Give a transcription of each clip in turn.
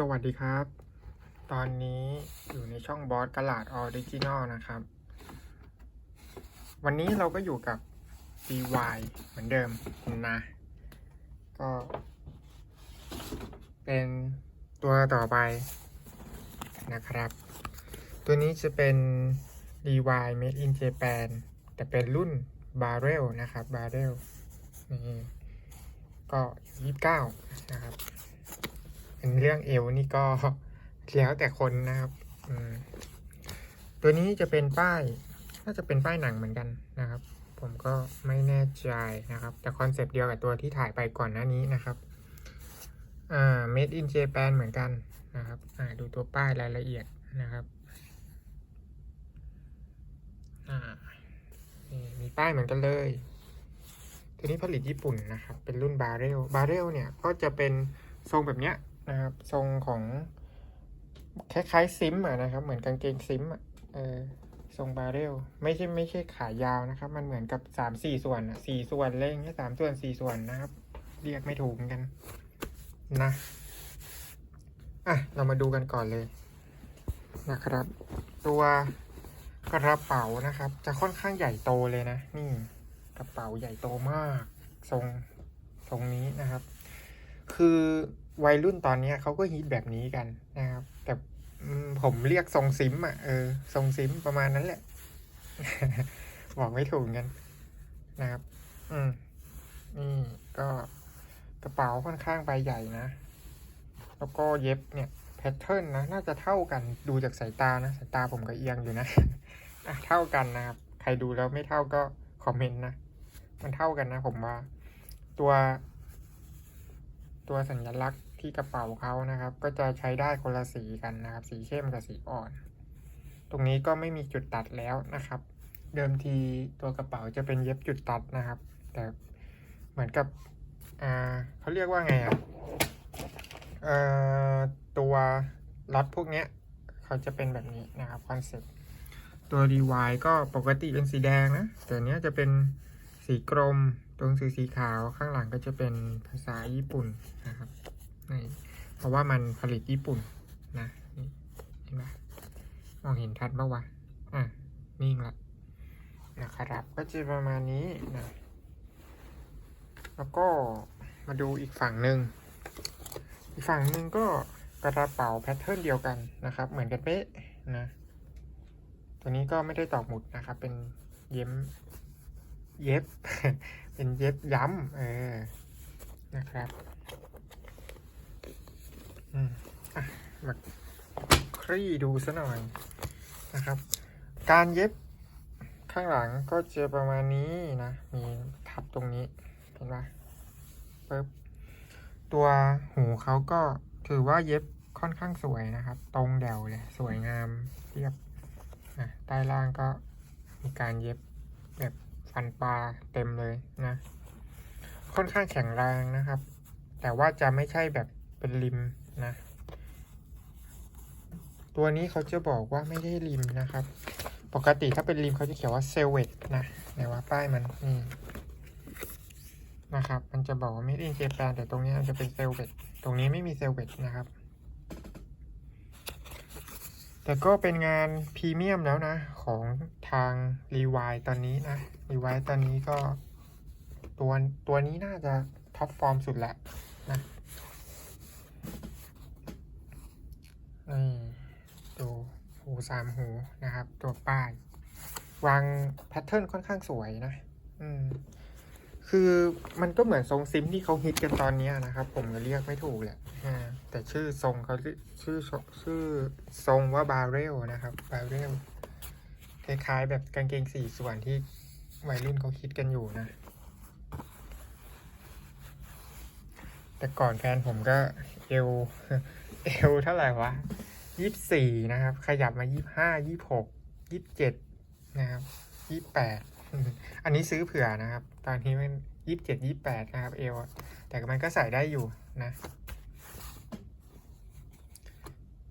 สวัสดีครับ ตอนนี้อยู่ในช่องบอสกลาดออริจินอลนะครับ วันนี้เราก็อยู่กับ DY เหมือนเดิมนะ ก็ เป็นตัวต่อไปนะครับ ตัวนี้จะเป็น DY Made in Japan แต่เป็นรุ่น Barrel นะครับ Barrel นี่ก็ 29 นะครับ เป็นเรื่องเอวนี่ก็แล้วแต่คนนะครับตัวนี้จะเป็นป้ายน่าจะเป็นป้ายหนังเหมือนกันนะครับ ผมก็ไม่แน่ใจนะครับ แต่คอนเซปต์เดียวกับตัวที่ถ่ายไปก่อนหน้านี้นะครับอ่า made in Japan เหมือนกันนะครับอ่าดูตัวป้ายรายละเอียดนะครับอ่ามีป้ายเหมือนกันเลยตัวนี้ผลิตญี่ปุ่นนะครับ เป็นรุ่นบาเรลบาเรลเนี่ยก็จะเป็นทรงแบบเนี้ย นะครับ ทรงของคล้ายๆซิมอะนะครับ เหมือนกางเกงซิมอะเออทรงบาเรลไม่ใช่ไม่ใช่ขายาวนะครับ มันเหมือนกับสามสี่ส่วนอะสี่ส่วนอะไรอย่างเงี้ยสามส่วนสี่ส่วนนะครับ เรียกไม่ถูกกันนะอะเรามาดูกันก่อนเลยนะครับ ตัวกระเป๋านะครับ จะค่อนข้างใหญ่โตเลยนะ นี่กระเป๋าใหญ่โตมาก ทรงทรงนี้นะครับ คือ วัยรุ่นตอนนี้เขาก็ฮิตแบบนี้กันนะครับ แต่ผมเรียกทรงซิมอะเออทรงซิมประมาณนั้นแหละ บอกไม่ถูกกันนะครับ อืมนี่ก็กระเป๋าค่อนข้างใบใหญ่นะ แล้วก็เย็บเนี่ยแพทเทิร์นนะ น่าจะเท่ากันดูจากสายตานะ สายตาผมก็เอียงอยู่นะอะเท่ากันนะครับ ใครดูแล้วไม่เท่าก็คอมเมนต์นะ มันเท่ากันนะผมว่าตัว ตัวสัญลักษณ์ ที่กระเป๋าเขานะครับ ก็จะใช้ได้คนละสีกันนะครับ สีเข้มกับสีอ่อน ตรงนี้ก็ไม่มีจุดตัดแล้วนะครับ เดิมทีตัวกระเป๋าจะเป็นเย็บจุดตัดนะครับ แต่เหมือนกับเขาเรียกว่าไงอะตัวล็อตพวกเนี้ยเขาจะเป็นแบบนี้นะครับคอนเซ็ปต์ตัว DY ก็ปกติเป็นสีแดงนะ แต่เนี้ยจะเป็นสีกรม ตรงสีสีขาวข้างหลังก็จะเป็นภาษาญี่ปุ่นนะครับ นี่เพราะว่ามันผลิตญี่ปุ่นนะนี่เห็นไหมมองเห็นทัดปะวะอะนิ่งละนะครับก็จะประมาณนี้นะแล้วก็มาดูอีกฝั่งหนึ่งอีกฝั่งหนึ่งก็กระเป๋าแพทเทิร์นเดียวกันนะครับ เหมือนกันเป๊ะนะตัวนี้ก็ไม่ได้ตอกหมุดนะครับ เป็นเย็บเย็บ เป็นเย็บย้ำเออนะครับ อืมอะมาคลี่ดูซะหน่อยนะครับ การเย็บข้างหลังก็จะประมาณนี้นะ มีทับตรงนี้เห็นปะปึ๊บตัวหูเขาก็ถือว่าเย็บค่อนข้างสวยนะครับ ตรงแดวเลย สวยงามเรียบนะใต้ล่างก็มีการเย็บแบบฟันปลาเต็มเลยนะ ค่อนข้างแข็งแรงนะครับ แต่ว่าจะไม่ใช่แบบเป็นริม นะ ตัวนี้เขาจะบอกว่าไม่ได้ริมนะครับ ปกติถ้าเป็นริมเขาจะเขียนว่าเซลเวตนะไหนว่าป้ายมันนี่นะครับ มันจะบอกว่าไม่ได้เจแปนแต่ตรงนี้มันจะเป็นเซลเวตตรงนี้ไม่มีเซลเวตนะครับแต่ก็เป็นงานพรีเมียมแล้วนะ ของทางรีวายตอนนี้นะรีวายตอนนี้ก็ตัวตัวนี้น่าจะท็อปฟอร์มสุดละนะนี่ดูหู สามหูนะครับ ตัวป้าย วางแพทเทิร์นค่อนข้างสวยนะ อืม คือมันก็เหมือนทรงซิมที่เขาฮิตกันตอนนี้นะครับ ผมก็เรียกไม่ถูกแหละแต่ชื่อทรงเขาชื่อชื่อทรงว่าบาเรลนะครับบาเรลคล้ายๆแบบกางเกงสี่ส่วนที่วัยรุ่นเขาคิดกันอยู่นะ แต่ก่อนแฟนผมก็เอว เอวเท่าไหร่วะ ยี่สิบสี่นะครับ ขยับมายี่ห้ายี่หกยี่สิบเจ็ดนะครับยี่แปดอันนี้ซื้อเผื่อนะครับ ตอนนี้มันยี่สิบเจ็ดยี่แปดนะครับ เอวแต่มันก็ใส่ได้อยู่นะ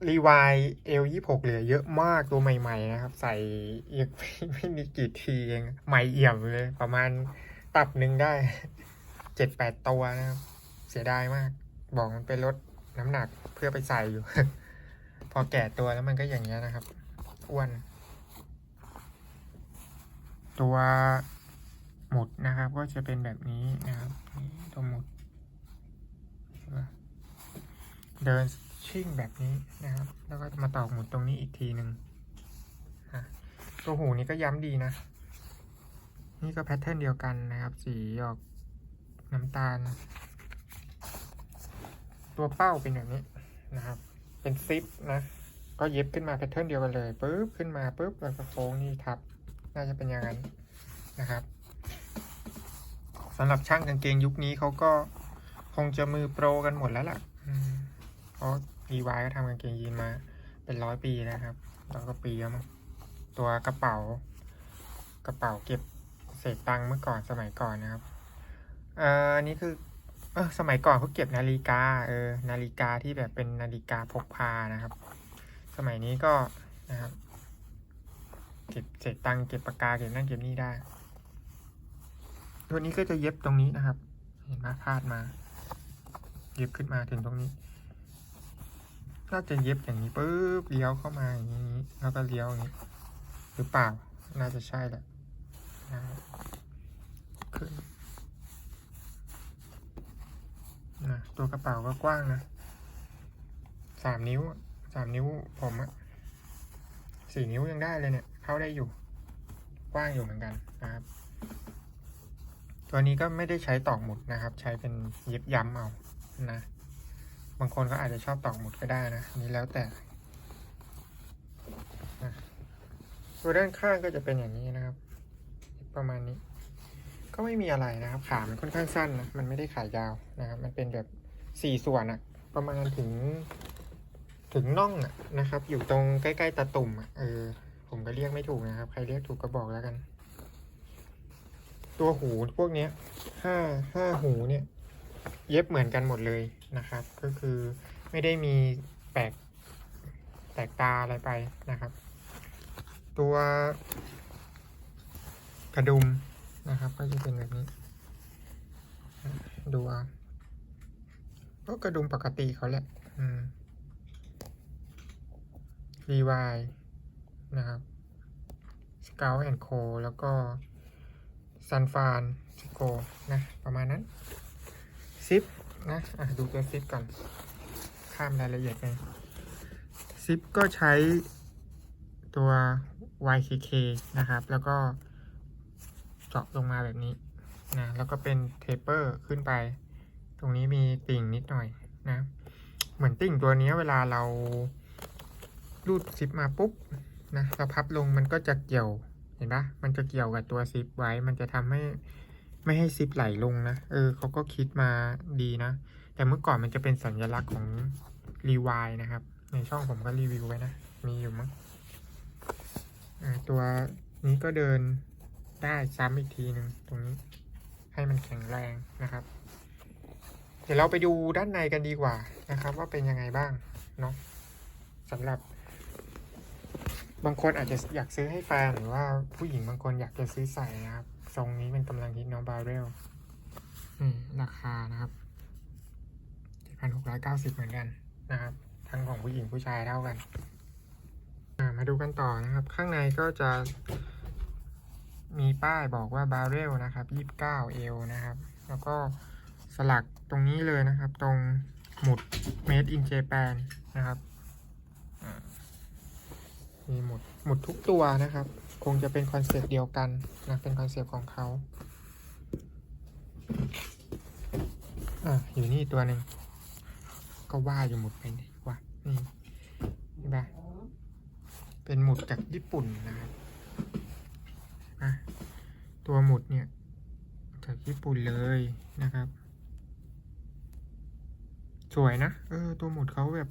รีวายเอลยี่หกเหลือเยอะมากตัวใหม่ๆนะครับ ใส่อีกไม่ไม่มีกี่ทีเองใหม่เอี่ยมเลย ประมาณตับหนึ่งได้เจ็ดแปดตัวนะครับ เสียดายมาก บอกมันเป็นรถน้ำหนักเพื่อไปใส่อยู่ อแก่ตัวแล้วมันก็อย่างเงี้ยนะครับอ้วนตัวหมุดนะครับ ก็จะเป็นแบบนี้นะครับตัวหมุด เดินชิ่งแบบนี้นะครับ แล้วก็มาตอกหมุดตรงนี้อีกทีหนึ่งตัวหูนี้ก็ย้ำดีนะ นี่ก็แพทเทิร์นเดียวกันนะครับ สีออกน้ำตาล ตัวเป้าเป็นแบบนี้นะครับ เป็นซิปนะ ก็เย็บขึ้นมาแพทเทิร์นเดียวกันเลยปุ๊บขึ้นมาปุ๊บแล้วก็โค้งนี่ทับ น่าจะเป็นอย่างนั้นนะครับสำหรับช่างกางเกงยุคนี้เขาก็คงจะมือโปรกันหมดแล้วล่ะเพราะ DY ก็ทำกางเกงยีนมาเป็นร้อยปีแล้วครับแล้วก็ปีแล้วมั้งตัวกระเป๋ากระเป๋าเก็บเศษตังค์เมื่อก่อนสมัยก่อนนะครับ เอ่ออันนี้คือ เออสมัยก่อนเขาเก็บนาฬิกาเออนาฬิกาที่แบบเป็นนาฬิกาพกพานะครับ สมัยนี้ก็นะครับ เก็บเศษตังเก็บปากกาเก็บนั่นเก็บนี่ได้ ตัวนี้ก็จะเย็บตรงนี้นะครับ เห็นไหมพาดมา เย็บขึ้นมาถึงตรงนี้น่าจะเย็บอย่างนี้ปุ๊บเลี้ยวเข้ามาอย่างนี้ แล้วก็เลี้ยวอย่างนี้ หรือเปล่า น่าจะใช่แหละนะครับขึ้นนะ ตัวกระเป๋าก็กว้างนะสามนิ้วสามนิ้วผมอะสี่นิ้วยังได้เลยเนี่ย เข้าได้อยู่ กว้างอยู่เหมือนกันนะครับ ตัวนี้ก็ไม่ได้ใช้ตอกหมุดนะครับ ใช้เป็นเย็บย้ำเอานะ บางคนก็อาจจะชอบตอกหมุดก็ได้นะนนี้แล้วแต่ตัวด้านข้างก็จะเป็นอย่างนี้นะครับ ประมาณนี้ ก็ไม่มีอะไรนะครับ ขา มันค่อนข้างสั้นนะ มันไม่ได้ขายาวนะครับ มันเป็นแบบสี่ส่วนอะประมาณถึง ถึงน่องอะนะครับ อยู่ตรงใกล้ๆตาตุ่มอะเออ ผมก็เรียกไม่ถูกนะครับ ใครเรียกถูกก็บอกแล้วกัน ตัวหูพวกเนี้ยห้าห้าหูเนี่ย เย็บเหมือนกันหมดเลยนะครับ ก็คือไม่ได้มีแปลกแตกตาอะไรไปนะครับ ตัวกระดุม นะครับ ก็จะเป็นแบบนี้ ดูเอาก็กระดุมปกติเขาแหละ อืมรีวายนะครับสเกลแอนโคแล้วก็ซันฟานสโกนะ ประมาณนั้นซิปนะะดูตัวซิปก่อน ข้ามรายละเอียดไปซิปก็ใช้ตัว YKK นะครับ แล้วก็ จาะลงมาแบบนี้นะแล้วก็เป็นเทปเปอร์ขึ้นไป ตรงนี้มีติ่งนิดหน่อยนะ เหมือนติ่งตัวนี้เวลาเรารูดซิปมาปุ๊บนะเราพับลงมันก็จะเกี่ยวเห็นปะมันจะเกี่ยวกับตัวซิปไว้ มันจะทำให้ไม่ให้ซิปไหลลงนะเออเขาก็คิดมาดีนะ แต่เมื่อก่อนมันจะเป็นสัญลักษณ์ของรีวายนะครับ ในช่องผมก็รีวิวไว้นะ มีอยู่มั้งอ่าตัวนี้ก็เดิน ได้ซ้ำอีกทีหนึ่งตรงนี้ ให้มันแข็งแรงนะครับ เดี๋ยวเราไปดูด้านในกันดีกว่านะครับ ว่าเป็นยังไงบ้างเนาะสำหรับบางคนอาจจะอยากซื้อให้แฟนหรือว่าผู้หญิงบางคนอยากจะซื้อใส่นะครับทรงนี้เป็นกำลังฮิตเนาะบาเรลนี่ราคานะครับ7,690เหมือนกันนะครับ ทั้งของผู้หญิงผู้ชายเท่ากัน มาดูกันต่อนะครับ ข้างในก็จะ มีป้ายบอกว่าบาเรลนะครับ29เอลนะครับ แล้วก็สลักตรงนี้เลยนะครับ ตรงหมุด made in Japan นะครับมีหมุดหมุดทุกตัวนะครับ คงจะเป็นคอนเซปต์เดียวกันนะเป็นคอนเซปต์ของเขาอะอยู่นี่ตัวหนึ่งก็ว่าอยู่หมุดไปไหนวะนี่เห็นปะเป็นหมุดจากญี่ปุ่นนะครับ อะตัวหมุดเนี่ยจากญี่ปุ่นเลยนะครับ สวยนะเออตัวหมุดเขาแบบ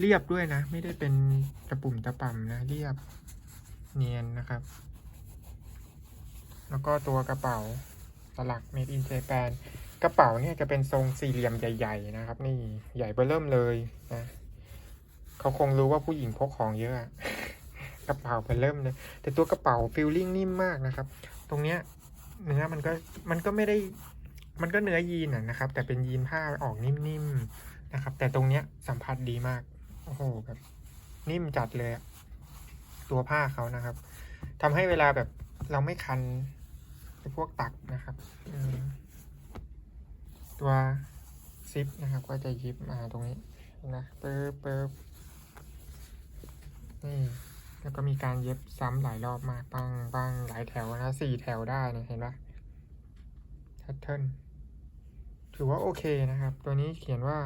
เรียบด้วยนะ ไม่ได้เป็นตะปุ่มตะป่ำนะเรียบเนียนนะครับ แล้วก็ตัวกระเป๋าสลัก made in Japan กระเป๋าเนี่ยจะเป็นทรงสี่เหลี่ยมใหญ่ ๆ นะครับ นี่ใหญ่เบ้อเริ่มเลยนะเขาคงรู้ว่าผู้หญิงพกของเยอะ กระเป๋าเบ้อเริ่มเลย แต่ตัวกระเป๋าฟิลลิ่งนิ่มมากนะครับ ตรงเนี้ยเนื้อมันก็มันก็ไม่ได้ มันก็เนื้อยีนนะครับ แต่เป็นยีนผ้าออกนิ่มๆนะครับ แต่ตรงเนี้ยสัมผัสดีมากโอ้โหแบบนิ่มจัดเลยตัวผ้าเขานะครับทำให้เวลาแบบเราไม่คันพวกตักนะครับตัวซิปนะครับ ก็จะยิบมาตรงนี้นะเปิบเปิบนี่ แล้วก็มีการเย็บซ้ำหลายรอบมากบ้างบ้างหลายแถวนะสี่แถวได้เนี่ยเห็นปะแพทเทิร์นถือว่าโอเคนะครับ ตัวนี้เขียนว่า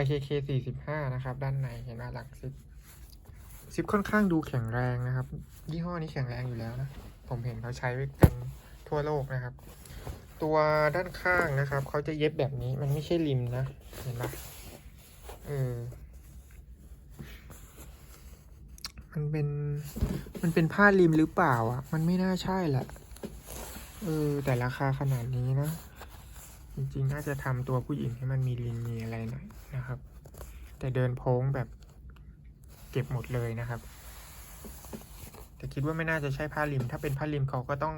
YKK 45นะครับ ด้านในเห็นว่าหลังซิปซิปค่อนข้างดูแข็งแรงนะครับ ยี่ห้อนี้แข็งแรงอยู่แล้วนะ ผมเห็นเขาใช้กันทั่วโลกนะครับ ตัวด้านข้างนะครับ เขาจะเย็บแบบนี้มันไม่ใช่ริมนะ เห็นปะเออ มันเป็น มันเป็นผ้าริมหรือเปล่าอะ มันไม่น่าใช่แหละ เออ แต่ราคาขนาดนี้นะ จริงๆ น่าจะทำตัวผู้หญิงให้มันมีริมมีอะไรหน่อยนะครับ แต่เดินโพ้งแบบเก็บหมดเลยนะครับ แต่คิดว่าไม่น่าจะใช่ผ้าริม ถ้าเป็นผ้าริมเขาก็ต้อง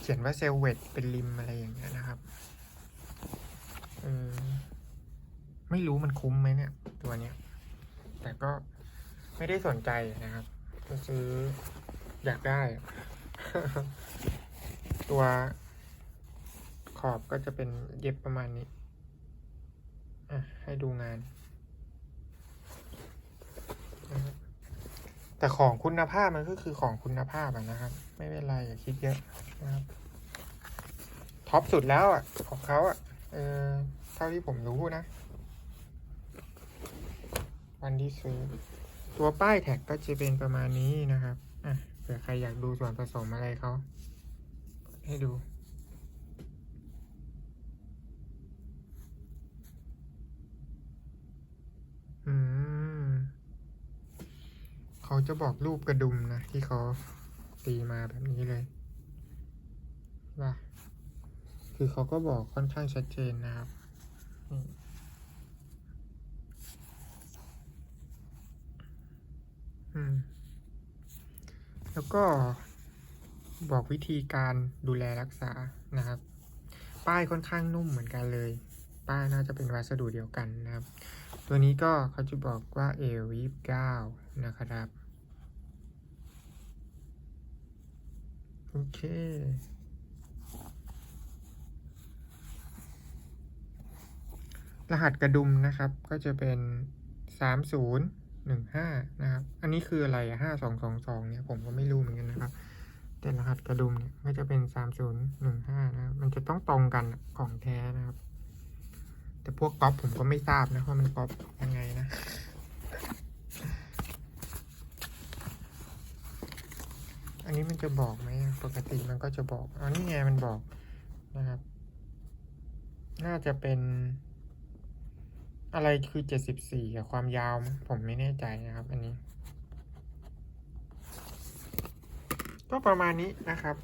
เขียนว่าเซลเวตเป็นริมอะไรอย่างเงี้ยนะครับ เออ ไม่รู้มันคุ้มไหมเนี่ย ตัวเนี้ย แต่ก็ ไม่ได้สนใจนะครับจะซื้ออยากได้ ตัวขอบก็จะเป็นเย็บประมาณนี้อะให้ดูงาน แต่ของคุณภาพมันก็คือของคุณภาพนะครับ ไม่เป็นไรอย่าคิดเยอะนะครับท็อปสุดแล้วอะ ของเขาอะเออเท่าที่ผมรู้นะ วันที่ซื้อ ตัวป้ายแท็กก็จะเป็นประมาณนี้นะครับอะเผื่อใครอยากดูส่วนผสมอะไรเขาให้ดู อืมเขาจะบอกรูปกระดุมนะ ที่เขาตีมาแบบนี้เลยว่าคือเขาก็บอกค่อนข้างชัดเจนนะครับนี่อืม แล้วก็บอกวิธีการดูแลรักษานะครับ ป้ายค่อนข้างนุ่มเหมือนกันเลย ป้ายน่าจะเป็นวัสดุเดียวกันนะครับ ตัวนี้ก็เขาจะบอกว่าเอลยี่สิบเก้านะครับ โอเครหัสกระดุมนะครับก็จะเป็นสามศูนย์ หนึ่งห้านะครับ อันนี้คืออะไรห้าสองสองสองเนี่ยผมก็ไม่รู้เหมือนกันนะครับ แต่รหัสกระดุมเนี่ยก็จะเป็นสามศูนย์หนึ่งห้านะครับมันจะต้องตรงกันของแท้นะครับ แต่พวกก๊อปผมก็ไม่ทราบนะว่ามันก๊อปยังไงนะอันนี้มันจะบอกไหมปกติมันก็จะบอกอ๋อนี่ไงมันบอกนะครับ น่าจะเป็น อะไรคือเจ็ดสิบสี่กับความยาวผมไม่แน่ใจนะครับ อันนี้ ก็ประมาณนี้นะครับ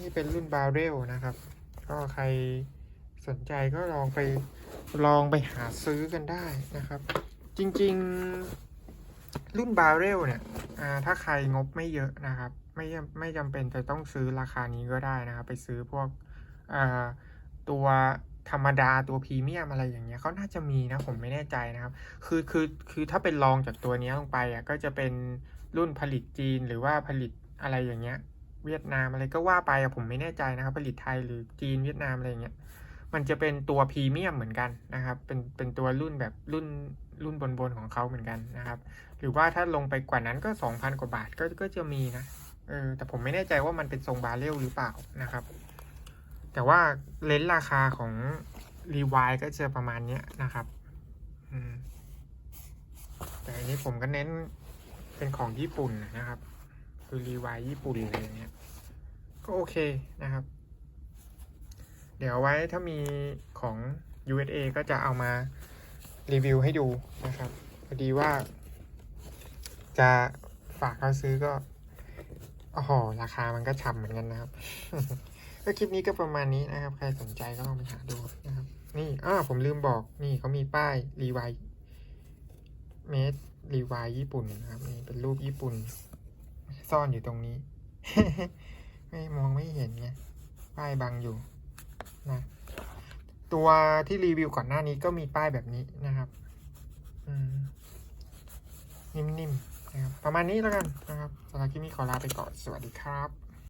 นี่เป็นรุ่นบาเรลนะครับ ก็ใครสนใจก็ลองไปลองไปหาซื้อกันได้นะครับ จริงๆ รุ่นบาเรลเนี่ยถ้าใครงบไม่เยอะนะครับ ไม่ไม่จำเป็นจะต้องซื้อราคานี้ก็ได้นะครับ ไปซื้อพวกตัว ธรรมดาตัวพรีเมียมอะไรอย่างเงี้ยเขาน่าจะมีนะผมไม่แน่ใจนะครับ คือคือคือถ้าเป็นรองจากตัวนี้ลงไปอะก็จะเป็นรุ่นผลิตจีนหรือว่าผลิตอะไรอย่างเงี้ย เวียดนามอะไรก็ว่าไปอะผมไม่แน่ใจนะครับ ผลิตไทยหรือจีนเวียดนามอะไรอย่างเงี้ยมันจะเป็นตัวพรีเมียมเหมือนกันนะครับ เป็นเป็นตัวรุ่นแบบรุ่นรุ่นบนบนของเขาเหมือนกันนะครับ หรือว่าถ้าลงไปกว่านั้นก็สองพันกว่าบาทก็ก็จะมีนะเออแต่ผมไม่แน่ใจว่ามันเป็นทรงบาเรลหรือเปล่านะครับ แต่ว่าเลนส์ราคาของรีวายก็จะประมาณเนี้ยนะครับแต่อันนี้ผมก็เน้นเป็นของญี่ปุ่นนะครับ คือรีวายญี่ปุ่นอะไรอย่างเงี้ย ก็โอเคนะครับ เดี๋ยวไว้ถ้ามีของ USA ก็จะเอามารีวิวให้ดูนะครับพอดีว่า จะฝากเขาซื้อก็โอ้โหราคามันก็ฉ่ำเหมือนกันนะครับ ก็คลิปนี้ก็ประมาณนี้นะครับ ใครสนใจก็ลองไปหาดูนะครับ นี่อ้าผมลืมบอกนี่เขามีป้ายรีไวเมดรีไวญี่ปุ่นนะครับนี่เป็นรูปญี่ปุ่น ซ่อนอยู่ตรงนี้ ไม่มองไม่เห็นไงป้ายบังอยู่นะตัวที่รีวิวก่อนหน้านี้ก็มีป้ายแบบนี้นะครับนิ่มๆนะครับประมาณนี้แล้วกันนะครับสำหรับคลิปนี้ขอลาไปก่อนสวัสดีครับ